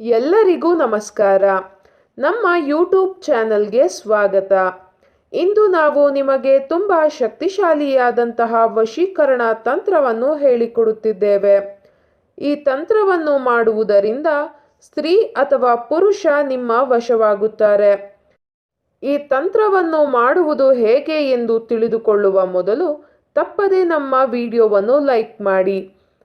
ಎಲ್ಲರಿಗೂ ನಮಸ್ಕಾರ. ನಮ್ಮ ಯೂಟ್ಯೂಬ್ ಚಾನಲ್ಗೆ ಸ್ವಾಗತ. ಇಂದು ನಾವು ನಿಮಗೆ ತುಂಬ ಶಕ್ತಿಶಾಲಿಯಾದಂತಹ ವಶೀಕರಣ ತಂತ್ರವನ್ನು ಹೇಳಿಕೊಡುತ್ತಿದ್ದೇವೆ. ಈ ತಂತ್ರವನ್ನು ಮಾಡುವುದರಿಂದ ಸ್ತ್ರೀ ಅಥವಾ ಪುರುಷ ನಿಮ್ಮ ವಶವಾಗುತ್ತಾರೆ. ಈ ತಂತ್ರವನ್ನು ಮಾಡುವುದು ಹೇಗೆ ಎಂದು ತಿಳಿದುಕೊಳ್ಳುವ ಮೊದಲು ತಪ್ಪದೆ ನಮ್ಮ ವಿಡಿಯೋವನ್ನು ಲೈಕ್ ಮಾಡಿ.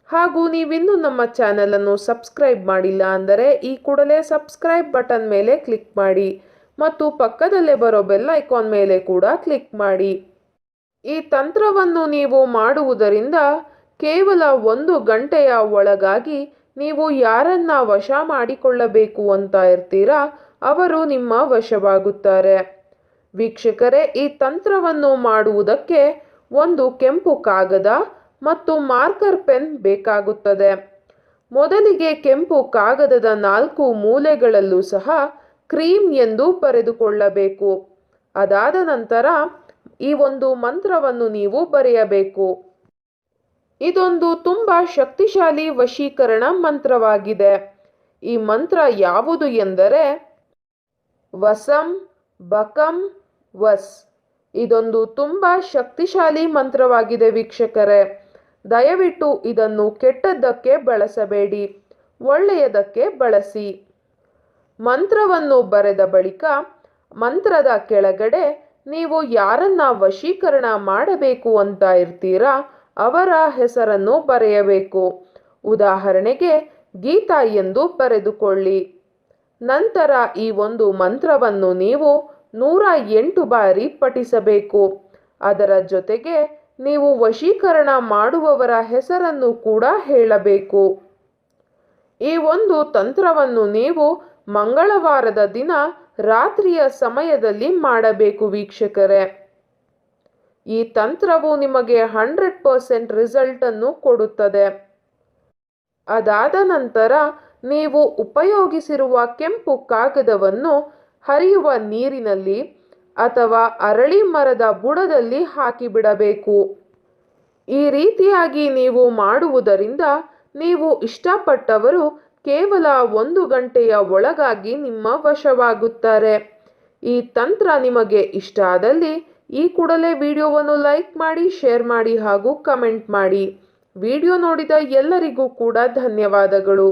ಹಾಗೂ ನೀವಿನ್ನೂ ನಮ್ಮ ಚಾನಲನ್ನು ಸಬ್ಸ್ಕ್ರೈಬ್ ಮಾಡಿಲ್ಲ ಅಂದರೆ ಈ ಕೂಡಲೇ ಸಬ್ಸ್ಕ್ರೈಬ್ ಬಟನ್ ಮೇಲೆ ಕ್ಲಿಕ್ ಮಾಡಿ ಮತ್ತು ಪಕ್ಕದಲ್ಲೇ ಬರೋ ಬೆಲ್ ಐಕಾನ್ ಮೇಲೆ ಕೂಡ ಕ್ಲಿಕ್ ಮಾಡಿ. ಈ ತಂತ್ರವನ್ನು ನೀವು ಮಾಡುವುದರಿಂದ ಕೇವಲ ಒಂದು ಗಂಟೆಯ ಒಳಗಾಗಿ ನೀವು ಯಾರನ್ನ ವಶ ಮಾಡಿಕೊಳ್ಳಬೇಕು ಅಂತ ಇರ್ತೀರಾ, ಅವರು ನಿಮ್ಮ ವಶವಾಗುತ್ತಾರೆ. ವೀಕ್ಷಕರೇ, ಈ ತಂತ್ರವನ್ನು ಮಾಡುವುದಕ್ಕೆ ಒಂದು ಕೆಂಪು ಕಾಗದ ಮತ್ತು ಮಾರ್ಕರ್ ಪೆನ್ ಬೇಕಾಗುತ್ತದೆ. ಮೊದಲಿಗೆ ಕೆಂಪು ಕಾಗದದ ನಾಲ್ಕು ಮೂಲೆಗಳಲ್ಲೂ ಸಹ ಕ್ರೀಮ್ ಎಂದು ಬರೆದುಕೊಳ್ಳಬೇಕು. ಅದಾದ ನಂತರ ಈ ಒಂದು ಮಂತ್ರವನ್ನು ನೀವು ಬರೆಯಬೇಕು. ಇದೊಂದು ತುಂಬ ಶಕ್ತಿಶಾಲಿ ವಶೀಕರಣ ಮಂತ್ರವಾಗಿದೆ. ಈ ಮಂತ್ರ ಯಾವುದು ಎಂದರೆ, ವಸಂ ಬಕಂ ವಸ್. ಇದೊಂದು ತುಂಬ ಶಕ್ತಿಶಾಲಿ ಮಂತ್ರವಾಗಿದೆ ವೀಕ್ಷಕರೇ. ದಯವಿಟ್ಟು ಇದನ್ನು ಕೆಟ್ಟದ್ದಕ್ಕೆ ಬಳಸಬೇಡಿ, ಒಳ್ಳೆಯದಕ್ಕೆ ಬಳಸಿ. ಮಂತ್ರವನ್ನು ಬರೆದ ಬಳಿಕ ಮಂತ್ರದ ಕೆಳಗಡೆ ನೀವು ಯಾರನ್ನ ವಶೀಕರಣ ಮಾಡಬೇಕು ಅಂತ ಇರ್ತೀರಾ ಅವರ ಹೆಸರನ್ನು ಬರೆಯಬೇಕು. ಉದಾಹರಣೆಗೆ, ಗೀತಾ ಎಂದು ಬರೆದುಕೊಳ್ಳಿ. ನಂತರ ಈ ಒಂದು ಮಂತ್ರವನ್ನು ನೀವು ನೂರ ಎಂಟು ಬಾರಿ ಪಠಿಸಬೇಕು. ಅದರ ಜೊತೆಗೆ ನೀವು ವಶೀಕರಣ ಮಾಡುವವರ ಹೆಸರನ್ನು ಕೂಡ ಹೇಳಬೇಕು. ಈ ಒಂದು ತಂತ್ರವನ್ನು ನೀವು ಮಂಗಳವಾರದ ದಿನ ರಾತ್ರಿಯ ಸಮಯದಲ್ಲಿ ಮಾಡಬೇಕು ವೀಕ್ಷಕರೇ. ಈ ತಂತ್ರವು ನಿಮಗೆ ಹಂಡ್ರೆಡ್ ಪರ್ಸೆಂಟ್ ರಿಸಲ್ಟನ್ನು ಕೊಡುತ್ತದೆ. ಅದಾದ ನಂತರ ನೀವು ಉಪಯೋಗಿಸಿರುವ ಕೆಂಪು ಕಾಗದವನ್ನು ಹರಿಯುವ ನೀರಿನಲ್ಲಿ ಅಥವಾ ಅರಳಿ ಮರದ ಬುಡದಲ್ಲಿ ಹಾಕಿಬಿಡಬೇಕು. ಈ ರೀತಿಯಾಗಿ ನೀವು ಮಾಡುವುದರಿಂದ ನೀವು ಇಷ್ಟಪಟ್ಟವರು ಕೇವಲ ಒಂದು ಗಂಟೆಯ ಒಳಗಾಗಿ ನಿಮ್ಮ ವಶವಾಗುತ್ತಾರೆ. ಈ ತಂತ್ರ ನಿಮಗೆ ಇಷ್ಟ ಆದಲ್ಲಿ ಈ ಕೂಡಲೇ ವಿಡಿಯೋವನ್ನು ಲೈಕ್ ಮಾಡಿ, ಶೇರ್ ಮಾಡಿ ಹಾಗೂ ಕಮೆಂಟ್ ಮಾಡಿ. ವಿಡಿಯೋ ನೋಡಿದ ಎಲ್ಲರಿಗೂ ಕೂಡ ಧನ್ಯವಾದಗಳು.